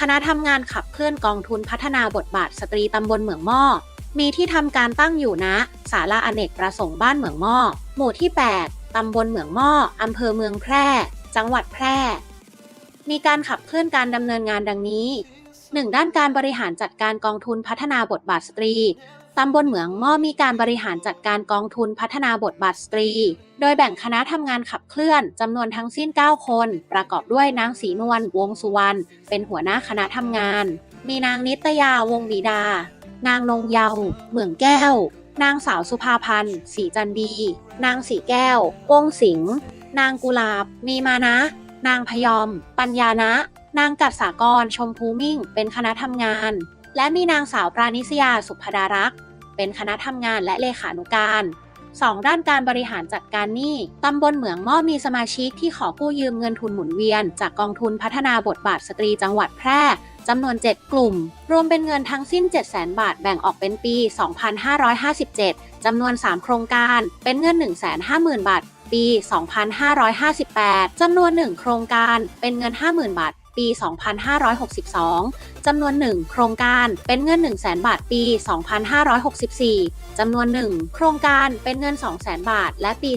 คณะทำงานขับเคลื่อนกองทุนพัฒนาบทบาทสตรีตำบลเหมืองหม้อ มีที่ทำการตั้งอยู่ณศาลาอเนกประสงค์บ้านเหมืองหม้อ หมู่ที่ 8 ตำบลเหมืองหม้ออำเภอเมืองแพร่ จังหวัดแพร่ มีการขับเคลื่อนการดำเนินงานดังนี้ 1. ด้านการบริหารจัดการกองทุนพัฒนาบทบาทสตรี ตำบลเหมืองม้อมีการบริหารจัดการกองทุนพัฒนาบทบาทสตรี โดยแบ่งคณะทำงานขับเคลื่อนจำนวนทั้งสิ้น 9 คน ประกอบด้วยนางศรีนวลวงสุวรรณเป็นหัวหน้าคณะทำงาน มีนางนิตยาวงบีดา นางนงเยาเหมืองแก้ว นางสาวสุภาพันธ์ศรีจันดี นางสีแก้ววงสิงห์นางกุลาบ มีมานะ นางพยอม ปัญญานะ นางกัดสากรชมพูมิ่ง เป็นคณะทำงาน และมีนางสาวปราณิสยาสุภดารักษ์ เป็นคณะทำงานและเลขานุการ 2. ด้านการบริหารจัดการหนี้ตำบลเหมืองม้อมีสมาชิกที่ขอกู้ยืมเงินทุนหมุนเวียน จากกองทุนพัฒนาบทบาทสตรีจังหวัดแพร่จำนวน 7 กลุ่ม รวมเป็นเงินทั้งสิ้น 700,000บาทแบ่งออกเป็นปี 2557 จำนวน 3 โครงการ เป็นเงิน 150,000 บาท ปี 2558 จำนวน 1 โครงการ เป็นเงิน 50,000 บาท ปี 2562 จำนวน 1 โครงการเป็นเงิน 100,000 บาทปี 2564 จำนวน 1 โครงการเป็นเงิน 200,000 บาท และปี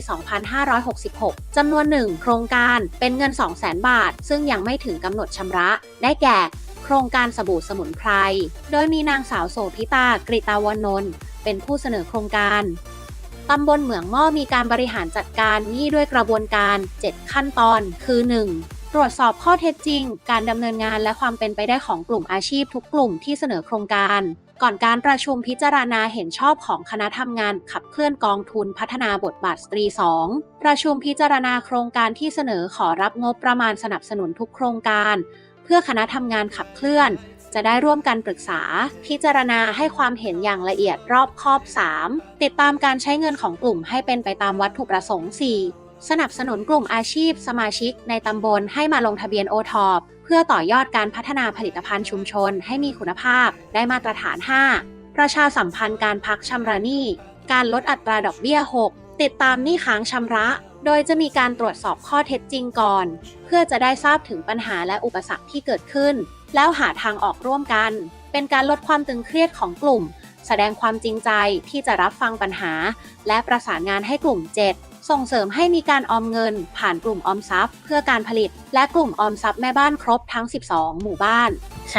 2566 จำนวน 1 โครงการเป็นเงิน 200,000 บาท ซึ่งยังไม่ถึงกำหนดชำระ ได้แก่โครงการสบู่สมุนไพร โดยมีนางสาวโสภิตากริตาวนนท์เป็นผู้เสนอโครงการ ตำบลเหมืองหม้อมีการบริหารจัดการหนี้ด้วยกระบวนการ 7 ขั้นตอน คือ 1. ตรวจสอบข้อเท็จจริง การดำเนินงานและความเป็นไปได้ของกลุ่มอาชีพทุกกลุ่มที่เสนอโครงการ ก่อนการประชุมพิจารณาเห็นชอบของคณะทำงานขับเคลื่อนกองทุนพัฒนาบทบาทสตรี 2. ประชุมพิจารณาโครงการที่เสนอขอรับงบประมาณสนับสนุนทุกโครงการ เพื่อคณะทำงานขับเคลื่อน จะได้ร่วมกันปรึกษา พิจารณาให้ความเห็นอย่างละเอียดรอบคอบ 3. ติดตามการใช้เงินของกลุ่มให้เป็นไปตามวัตถุประสงค์ 4. สนับสนุนกลุ่มอาชีพ สมาชิกในตำบลให้มาลงทะเบียนโอทอปเพื่อต่อยอดการพัฒนาผลิตภัณฑ์ชุมชนให้มีคุณภาพ ได้มาตรฐาน 5. ประชาสัมพันธ์การพักชำระหนี้ การลดอัตราดอกเบี้ย 6. ติดตามหนี้ค้างชำระ โดยจะมีการตรวจสอบข้อเท็จจริงก่อน เพื่อจะได้ทราบถึงปัญหาและอุปสรรคที่เกิดขึ้น แล้วหาทางออกร่วมกัน เป็นการลดความตึงเครียดของกลุ่ม แสดงความจริงใจที่จะรับฟังปัญหา และประสานงานให้กลุ่ม 7 ส่งเสริมให้มีการออมเงิน ผ่านกลุ่มออมทรัพย์ เพื่อการผลิต และกลุ่มออมทรัพย์แม่บ้านครบทั้ง 12 หมู่บ้าน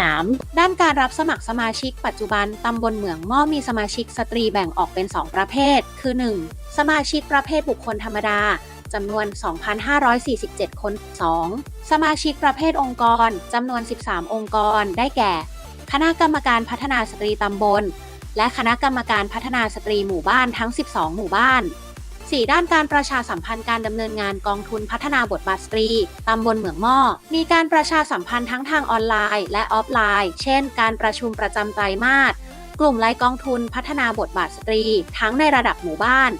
3. ด้านการรับสมัครสมาชิกปัจจุบัน ตำบลเหมืองม้อมีสมาชิกสตรีแบ่งออกเป็น 2 ประเภท คือ 1. สมาชิกประเภทบุคคลธรรมดาจำนวน 2,547 คน 2. สมาชิกประเภทองค์กร จำนวน 13 องค์กร ได้แก่ คณะกรรมการพัฒนาสตรีตำบล และคณะกรรมการพัฒนาสตรีหมู่บ้านทั้ง 12 หมู่บ้าน 4. ด้านการประชาสัมพันธ์การดำเนินงานกองทุนพัฒนาบทบาทสตรีตำบลเหมืองหม้อ มีการประชาสัมพันธ์ทั้งทางออนไลน์และออฟไลน์ เช่น การประชุมประจำไตรมาส กลุ่มไลกองทุนพัฒนาบทบาทสตรี ทั้งในระดับหมู่บ้าน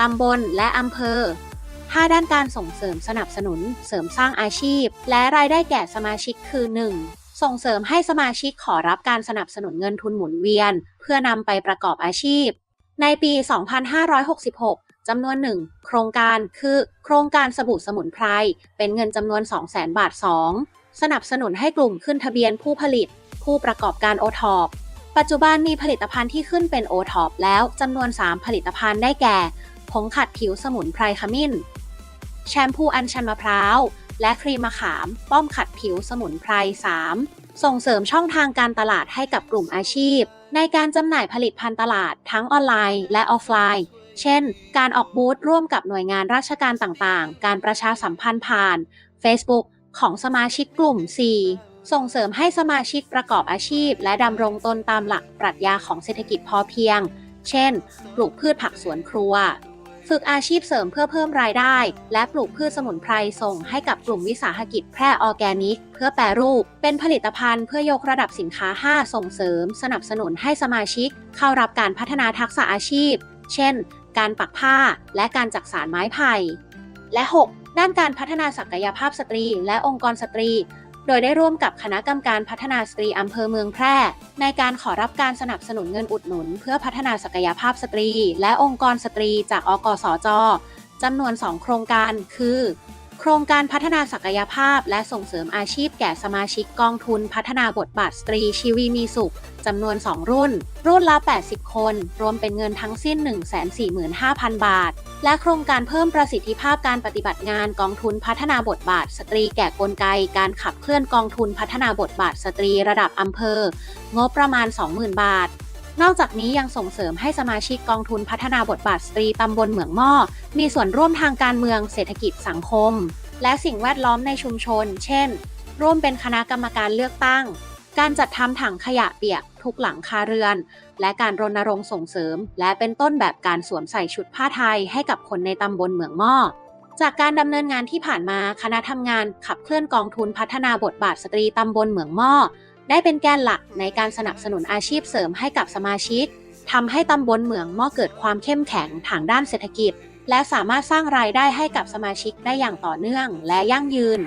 ตำบล และอำเภอ 5 ด้านการส่งเสริมสนับสนุน เสริมสร้างอาชีพ และรายได้แก่สมาชิกคือ 1. ส่งเสริมให้สมาชิกขอรับการสนับสนุนเงินทุนหมุนเวียน เพื่อนำไปประกอบอาชีพ ในปี 2566 จำนวนหนึ่งโครงการคือโครงการสบู่สมุนไพร เป็นเงินจำนวน 200,000 บาท 2. สนับสนุนให้กลุ่มขึ้นทะเบียนผู้ผลิต ผู้ประกอบการโอทอปปัจจุบันมีผลิตภัณฑ์ที่ขึ้นเป็นโอทอปแล้วจำนวน 3 ผลิตภัณฑ์ได้แก่ผงขัดผิวสมุนไพรขมิ้น แชมพูอัญชันมะพร้าว และครีมมะขาม ป้อมขัดผิวสมุนไพร 3. ส่งเสริมช่องทางการตลาดให้กับกลุ่มอาชีพ ในการจำหน่ายผลิตภัณฑ์ตลาดทั้งออนไลน์และออฟไลน์ เช่น การออกบูธร่วมกับหน่วยงานราชการต่างๆ การประชาสัมพันธ์ผ่าน Facebook ของสมาชิกกลุ่ม 4. ส่งเสริมให้สมาชิกประกอบอาชีพ และดำรงตนตามหลักปรัชญาของเศรษฐกิจพอเพียง เช่น ปลูกพืชผักสวนครัว ฝึกอาชีพเสริมเพื่อเพิ่มรายได้ และปลูกพืชสมุนไพรส่งให้กับกลุ่มวิสาหกิจแพร่ออร์แกนิก เพื่อแปรรูป เป็นผลิตภัณฑ์เพื่อยกระดับสินค้า 5 ส่งเสริม สนับสนุนให้สมาชิก เข้ารับการพัฒนาทักษะอาชีพ เช่น การปักผ้า และการจักสารไม้ไผ่ และ 6. ด้านการพัฒนาศักยภาพสตรี และองค์กรสตรี โดยได้ร่วมกับคณะกรรมการพัฒนาสตรีอำเภอเมืองแพร่ ในการขอรับการสนับสนุนเงินอุดหนุน เพื่อพัฒนาศักยภาพสตรี และองค์กรสตรีจากอกสจจำนวน 2 โครงการ คือ ครงการพัฒนาศักยภาพ และส่งเสริมอาชีพแก่สมาชิกกองทุน พัฒนาบทบาทสตรีชีวีมีสุขจำนวน 2 รุ่น รุ่นละ 80 คน รวมเป็นเงินทั้งสิ้น 145,000 บาท และโครงการเพิ่มประสิทธิภาพการปฏิบัติงานกองทุนพัฒนาบทบาทสตรีแก่กลไก การขับเคลื่อนกองทุนพัฒนาบทบาทสตรีระดับอำเภอ งบประมาณ 20,000 บาท นอกจากนี้ยังส่งเสริมให้สมาชิกกองทุนพัฒนาบทบาทสตรีตำบลเหมืองหม้อ มีส่วนร่วมทางการเมืองเศรษฐกิจสังคม และสิ่งแวดล้อมในชุมชน เช่น ร่วมเป็นคณะกรรมการเลือกตั้ง การจัดทำถังขยะเปียกทุกหลังคาเรือน และการรณรงค์ส่งเสริม และเป็นต้นแบบการสวมใส่ชุดผ้าไทยให้กับคนในตำบลเหมืองหม้อจากการดำเนินงานที่ผ่านมาคณะทำงานขับเคลื่อนกองทุนพัฒนาบทบาทสตรีตำบลเหมืองหม้อ ได้เป็นแกนหลักในการสนับสนุนอาชีพเสริมให้กับสมาชิกทำให้ตำบลเหมืองม่อเกิดความเข้มแข็งทางด้านเศรษฐกิจ และสามารถสร้างรายได้ให้กับสมาชิกได้อย่างต่อเนื่องและยั่งยืน